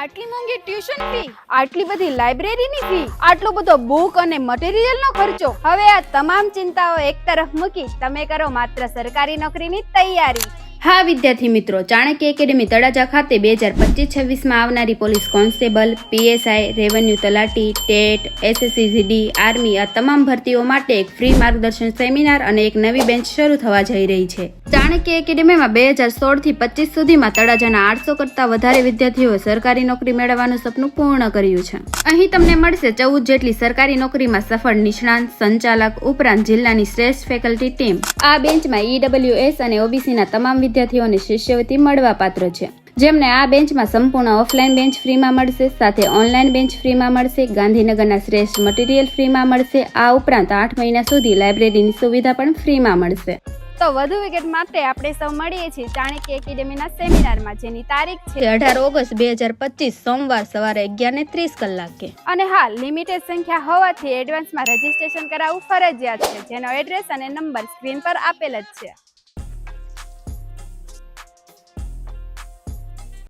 આટલી મોંઘી tuition fee, આટલી બધી લાઇબ્રેરીની ફી, આટલો બધો બુક અને મટીરીયલનો ખર્ચો. હવે આ તમામ ચિંતાઓ એક તરફ મૂકી તમે કરો માત્ર સરકારી નોકરીની તૈયારી. હા, વિદ્યાર્થી મિત્રો, ચાણક્ય એકેડેમી તળાજા ખાતે બે હજાર પચીસ છવ્વીસમાં આવનારી પોલીસ કોન્સ્ટેબલ, પીએસઆઈ, રેવન્યુ તલાટી, ટેટ એસએસસીજીડી આર્મી આ તમામ ભરતીઓ માટે એક ફ્રી માર્ગદર્શન સેમિનાર અને એક નવી બેન્ચ શરૂ થવા જઈ રહી છે. ચાણક્ય એકેડેમીમાં બે હજાર સોળથી પચીસ સુધીમાં તળાજાના આઠસો કરતાં વધારે વિદ્યાર્થીઓએ સરકારી નોકરી મેળવવાનું સપનું પૂર્ણ કર્યું છે. અહીં તમને મળશે ચૌદ જેટલી સરકારી નોકરીમાં સફળ નિષ્ણાંત, સંચાલક ઉપરાંત જિલ્લાની શ્રેષ્ઠ ફેકલ્ટી ટીમ. આ બેન્ચમાં ઈડબ્લ્યુએસ અને ઓબીસીના તમામ વિદ્યાર્થીઓને શિષ્યવૃત્તિ મળવાપાત્ર છે. જેમને આ બેન્ચમાં સંપૂર્ણ ઓફલાઈન બેન્ચ ફ્રીમાં મળશે સાથે ઓનલાઈન બેન્ચ ફ્રીમાં મળશે ગાંધીનગરના શ્રેષ્ઠ મટીરિયલ ફ્રીમાં મળશે આ ઉપરાંત આઠ મહિના સુધી લાઇબ્રેરીની સુવિધા પણ ફ્રીમાં મળશે. તો વધુ વિગત માટે આપણે સૌ મળીએ છીએ ચાણક્ય એકેડેમીના સેમિનારમાં જેની તારીખ છે અઢાર ઓગસ્ટ બે હજાર પચીસ સોમવાર સવારે અગિયાર ને ત્રીસ કલાકે. અને હા લિમિટેડ સંખ્યા હોવાથી એડવાન્સમાં રજીસ્ટ્રેશન કરાવવું ફરજિયાત છે જેનો એડ્રેસ અને નંબર સ્ક્રીન પર આપેલ જ છે.